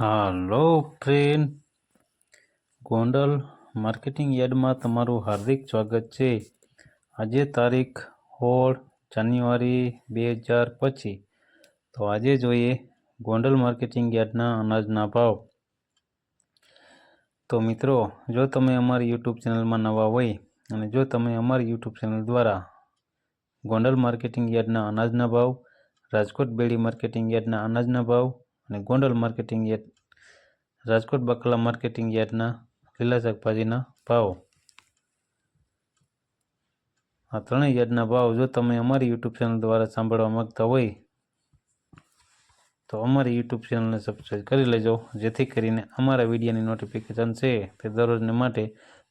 હાલો friend. Gondal marketing યાર્ડમાં તમારું હાર્દિક સ્વાગત છે. આજે તારીખ સોળ જાન્યુઆરી બે હજાર પચીસ. તો આજે જોઈએ ગોંડલ માર્કેટિંગ યાર્ડના અનાજના ભાવ. તો મિત્રો, જો તમે અમારી યુટ્યુબ ચેનલમાં નવા હોય અને જો તમે અમારી યુટ્યુબ ચેનલ દ્વારા ગોંડલ માર્કેટિંગ યાર્ડના અનાજના ભાવ, રાજકોટ બેડી માર્કેટિંગ યાર્ડના અનાજના ભાવ અને ગોંડલ માર્કેટિંગ યાર્ડ, રાજકોટ બકલા માર્કેટિંગ યાર્ડના લીલા શાકભાજીના ભાવ. આ ત્રણેય યાર્ડના ભાવ જો તમે અમારી યુટ્યુબ ચેનલ દ્વારા સાંભળવા માંગતા હોય, તો અમારી યુટ્યુબ ચેનલને સબસ્ક્રાઈબ કરી લેજો, જેથી કરીને અમારા વિડીયોની નોટિફિકેશન છે તે દરરોજને માટે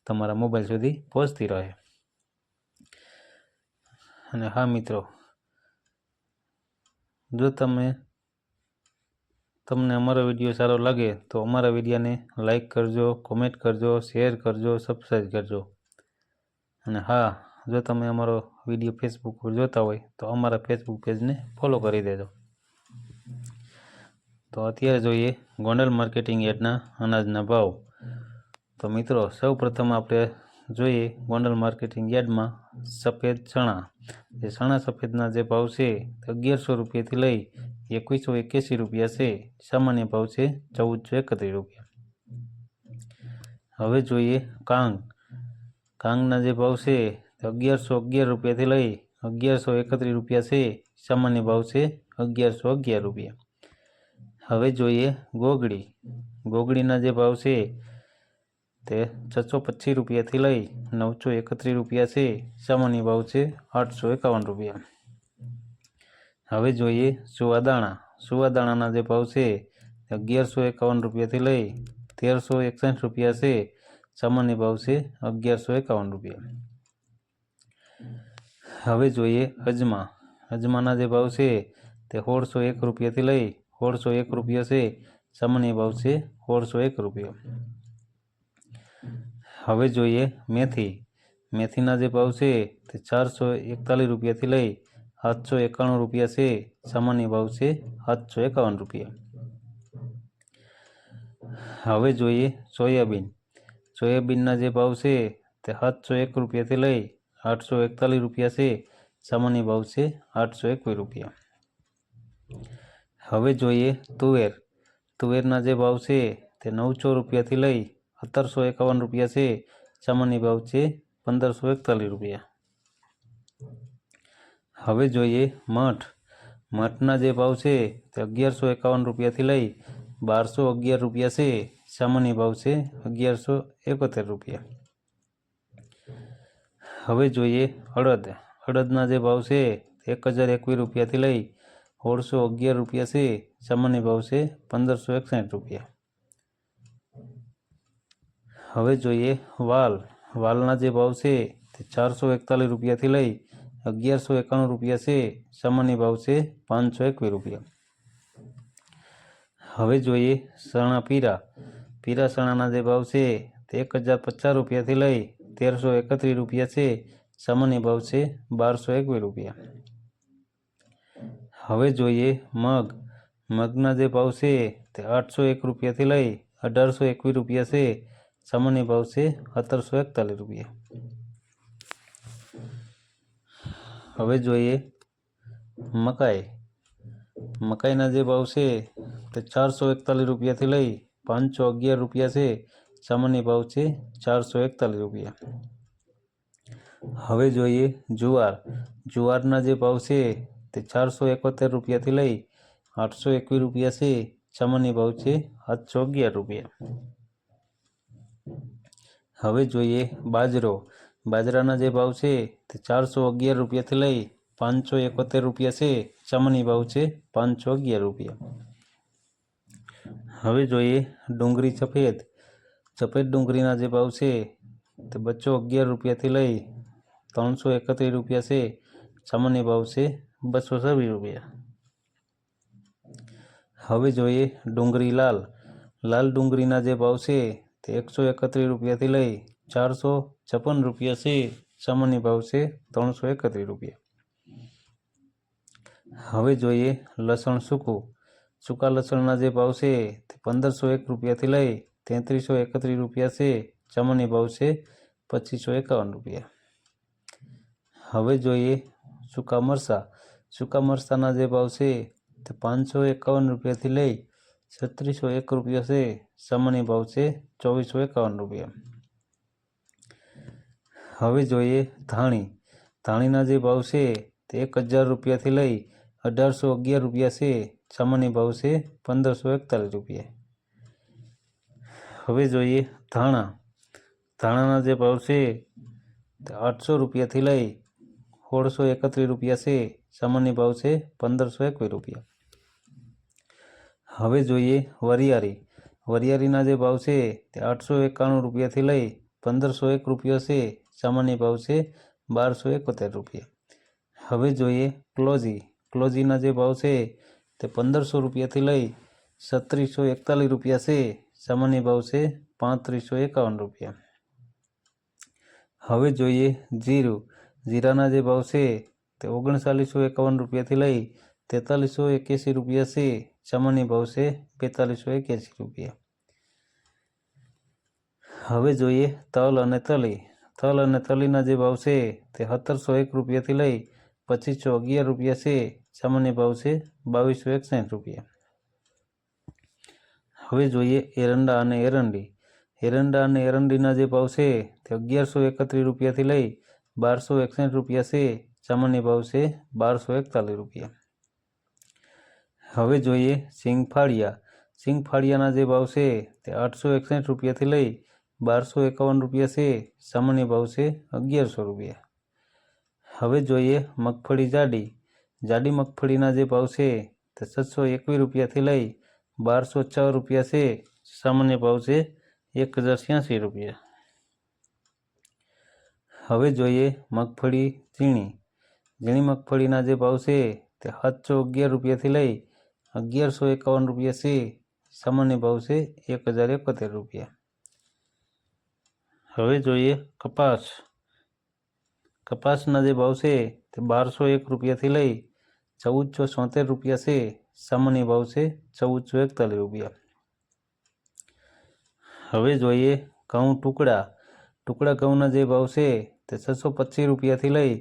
તમારા મોબાઈલ સુધી પહોંચતી રહે. અને હા મિત્રો, જો તમે તમને અમારો વીડિયો સારો લાગે તો અમારા વિડીયોને લાઇક કરજો, કોમેન્ટ કરજો, શેર કરજો સબસ્ક્રાઈબ કરજો. અને હા, જો તમે અમારો વીડિયો ફેસબુક પર જોતા હોય તો અમારા ફેસબુક પેજને ફોલો કરી દેજો. તો અત્યારે જોઈએ ગોંડલ માર્કેટિંગ યાર્ડના અનાજના ભાવ. તો મિત્રો સૌ પ્રથમ આપણે જોઈએ ગોંડલ માર્કેટિંગ યાર્ડમાં સફેદ ચણા. જે ચણા સફેદના જે ભાવ છે તે અગિયારસો રૂપિયાથી લઈ એકવીસો એક્યાસી રૂપિયા છે. સામાન્ય ભાવ છે ચૌદસો એકત્રીસ રૂપિયા. હવે જોઈએ કાંગ. કાંગના જે ભાવ છે તે અગિયારસો અગિયાર રૂપિયાથી લઈ અગિયારસો એકત્રીસ રૂપિયા છે. સામાન્ય ભાવ છે અગિયારસો અગિયાર રૂપિયા. હવે જોઈએ ગોગડી. ગોગડીના જે ભાવ છે તે છસો પચીસ રૂપિયાથી લઈ નવસો એકત્રીસ રૂપિયા છે. સામાન્ય ભાવ છે આઠસો એકાવન રૂપિયા. હવે જોઈએ સુવાદાણા સુવાદાણાના જે ભાવ છે અગિયારસો એકાવન રૂપિયાથી લઈ તેરસો એકસઠ રૂપિયા છે. સામાન્ય ભાવ છે અગિયારસો એકાવન રૂપિયા. હવે જોઈએ અજમા. અજમાના જે ભાવ છે તે સોળસો એક રૂપિયાથી લઈ સોળસો એક રૂપિયા છે. સામાન્ય ભાવ છે સોળસો એક રૂપિયા. હવે જોઈએ મેથી. મેથીના જે ભાવ છે તે ચારસો એકતાલીસ રૂપિયાથી લઈ સાતસો એકાણું રૂપિયા છે. સામાન્ય ભાવ છે સાતસો એકાવન રૂપિયા. હવે જોઈએ સોયાબીન. સોયાબીનના જે ભાવ છે તે સાતસો એક રૂપિયાથી લઈ આઠસો એકતાલીસ રૂપિયા છે. સામાન્ય ભાવ છે આઠસો એકવીસ રૂપિયા. હવે જોઈએ તુવેર. તુવેરના જે ભાવ છે તે નવસો રૂપિયાથી લઈ સત્તરસો એકાવન રૂપિયા છે સામાન્ય ભાવ છે પંદરસો એકતાલીસ રૂપિયા હવે જોઈએ મઠ મઠના જે ભાવ છે તે અગિયારસો એકાવન રૂપિયાથી લઈ બારસો અગિયાર રૂપિયા છે સામાન્ય ભાવ છે અગિયારસો એકોતેર રૂપિયા હવે જોઈએ અડદ અડદના જે ભાવ છે એક હજાર એકવીસ રૂપિયાથી લઈ સોળસો અગિયાર રૂપિયા છે સામાન્ય ભાવ છે પંદરસો એકસઠ રૂપિયા હવે જોઈએ વાલ. વાલના જે ભાવ છે તે ચારસો એકતાલીસ રૂપિયાથી લઈ અગિયારસો એકાણું રૂપિયા છે. સામાન્ય ભાવ છે પાંચસો એકવીસ રૂપિયા. હવે જોઈએ સણા પીરા. પીરા સણાના જે ભાવ છે તે એક હજાર પચાસ રૂપિયાથી લઈ તેરસો એકત્રીસ રૂપિયા છે. સામાન્ય ભાવ છે બારસો એકવીસ રૂપિયા. હવે જોઈએ મગ. મગના જે ભાવ છે તે આઠસો એક રૂપિયાથી લઈ અઢારસો એકવીસ રૂપિયા છે. સામાન્ય ભાવ છે સત્તરસો એકતાલીસ રૂપિયા હવે જોઈએ મકાઈ મકાઈના જે ભાવ છે તે ચારસો એકતાલીસ રૂપિયાથી લઈ પાંચસો અગિયાર રૂપિયા છે સામાન્ય ભાવ છે ચારસો એકતાલીસ રૂપિયા હવે જોઈએ જુવાર જુવારના જે ભાવ છે તે ચારસો એકોતેર રૂપિયાથી લઈ આઠસો એકવીસ રૂપિયા છે સામાન્ય ભાવ છે સાતસો અગિયાર રૂપિયા હવે જોઈએ બાજરો. બાજરાના જે ભાવ છે તે ચારસો અગિયાર રૂપિયાથી લઈ પાંચસો એકોતેર રૂપિયા છે. ચમની ભાવ છે પાંચસો અગિયાર રૂપિયા. હવે જોઈએ ડુંગળી સફેદ. સફેદ ડુંગળીના જે ભાવ છે તે બસો અગિયાર રૂપિયાથી લઈ ત્રણસો એકત્રીસ રૂપિયા છે. ચમની ભાવ છે બસો છવ્વીસ રૂપિયા. હવે જોઈએ ડુંગળી લાલ. લાલ ડુંગળીના જે ભાવ છે તે એકસો એકત્રીસ રૂપિયાથી લઈ ચારસો છપ્પન રૂપિયા છે સામાન્ય ભાવ છે ત્રણસો એકત્રીસ રૂપિયા. હવે જોઈએ લસણ સૂકું. સૂકા લસણના જે ભાવ છે તે પંદરસો એક રૂપિયાથી લઈ તેત્રીસો એકત્રીસ રૂપિયા છે સામાન્ય ભાવ છે પચીસો એકાવન રૂપિયા. હવે જોઈએ સૂકા મરચાં. સૂકા મરચાંના જે ભાવ છે તે પાંચસો એકાવન રૂપિયાથી લઈ છત્રીસો એક રૂપિયા છે સમની ભાવ છે ચોવીસો એકાવન રૂપિયા. હવે જોઈએ ધાણી. ધાણીના જે ભાવ છે તે એક હજાર રૂપિયાથી લઈ અઢારસો અગિયાર રૂપિયા છે, સામાન્ય ભાવ છે પંદરસો એકતાલીસ રૂપિયા. હવે જોઈએ ધાણા. ધાણાના જે ભાવ છે આઠસો રૂપિયાથી લઈ સોળસો એકત્રીસ રૂપિયા છે, સામાન્ય ભાવ છે પંદરસો એકવીસ રૂપિયા. હવે જોઈએ વરિયારી વરિયારીના જે ભાવ છે તે આઠસો એકાણું રૂપિયાથી લઈ પંદરસો એક રૂપિયા છે. સામાન્ય ભાવ છે બારસો એકોતેર રૂપિયા. હવે જોઈએ ક્લોઝી ક્લોઝીના જે ભાવ છે તે પંદરસો રૂપિયાથી લઈ છત્રીસો એકતાલીસ રૂપિયા છે. સામાન્ય ભાવ છે પાંત્રીસો એકાવન રૂપિયા. હવે જોઈએ જીરું. જીરાના જે ભાવ છે તે ઓગણચાલીસો એકાવન રૂપિયાથી લઈ તેતાલીસો એક્યાસી રૂપિયા છે. સામાન્ય ભાવ છે બેતાલીસો એક્યાસી રૂપિયા. હવે જોઈએ તલ અને તલી. તલ અને તલીના જે ભાવ છે તે સત્તરસો એક રૂપિયાથી લઈ પચીસો અગિયાર રૂપિયા છે. સામાન્ય ભાવ છે બાવીસો એકસાઠ રૂપિયા. હવે જોઈએ એરંડા અને એરંડી. એરંડા અને એરંડીના જે ભાવ છે તે અગિયારસો એકત્રીસ રૂપિયાથી લઈ બારસો એકસઠ રૂપિયા છે. સામાન્ય ભાવ છે બારસો એકતાલીસ રૂપિયા. હવે જોઈએ સિંગફાળિયા. સિંગફાળિયાના જે ભાવ છે તે આઠસો એકસઠ રૂપિયાથી લઈ બારસો એકાવન રૂપિયા છે. સામાન્ય ભાવ છે અગિયારસો રૂપિયા. હવે જોઈએ મગફળી જાડી. જાડી મગફળીના જે ભાવ છે તે છસો એકવીસ રૂપિયાથી લઈ બારસો છ રૂપિયા છે. સામાન્ય ભાવ છે એક હજાર છ્યાસી રૂપિયા. હવે જોઈએ મગફળી ઝીણી. ઝીણી મગફળીના જે ભાવ છે તે સાતસો અગિયાર રૂપિયાથી લઈ અગિયારસો એકાવન રૂપિયા છે સામાન્ય ભાવ છે એક હજાર એકોતેર રૂપિયા હવે જોઈએ કપાસ કપાસના જે ભાવ છે તે બારસો એક રૂપિયાથી લઈ ચૌદસો છોતેર રૂપિયા છે સામાન્ય ભાવ છે ચૌદસો એકતાલીસ રૂપિયા હવે જોઈએ ઘઉં ટુકડા ટુકડા ઘઉંના જે ભાવ છે તે છસો પચીસ રૂપિયાથી લઈ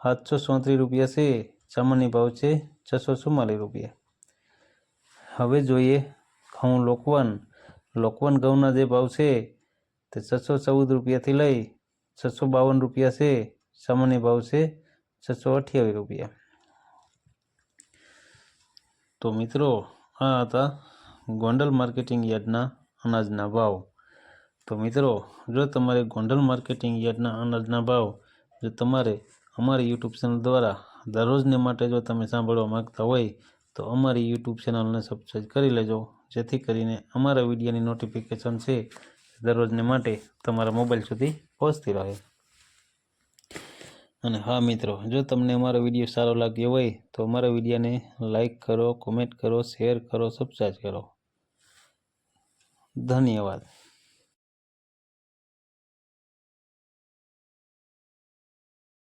સાતસો ચોત્રીસ રૂપિયા છે સામાન્ય ભાવ છે છસો ચુમ્માલીસ રૂપિયા હવે જોઈએ ઘઉં લોકવન. લોકવન ઘઉંના જે ભાવ છે તે છસો ચૌદ રૂપિયાથી લઈ છસો બાવન રૂપિયા છે. સામાન્ય ભાવ છે છસો અઠ્યાવીસ રૂપિયા. તો મિત્રો, આ હતા ગોંડલ માર્કેટિંગ યાર્ડના અનાજના ભાવ. તો મિત્રો, જો તમારે ગોંડલ માર્કેટિંગ યાર્ડના અનાજના ભાવ, જો તમારે અમારી યુટ્યુબ ચેનલ દ્વારા દરરોજને માટે જો તમે સાંભળવા માગતા હોય તો અમારી યુટ્યુબ ચેનલને સબસ્ક્રાઈબ કરી લેજો, જેથી કરીને અમારા વિડીયોની નોટિફિકેશન છે દરરોજને માટે તમારા મોબાઈલ સુધી પહોંચતી રહે. અને હા મિત્રો, જો તમને અમારો વીડિયો સારો લાગ્યો હોય, તો અમારા વિડીયોને લાઈક કરો કોમેન્ટ કરો શેર કરો સબસ્ક્રાઈબ કરો. ધન્યવાદ.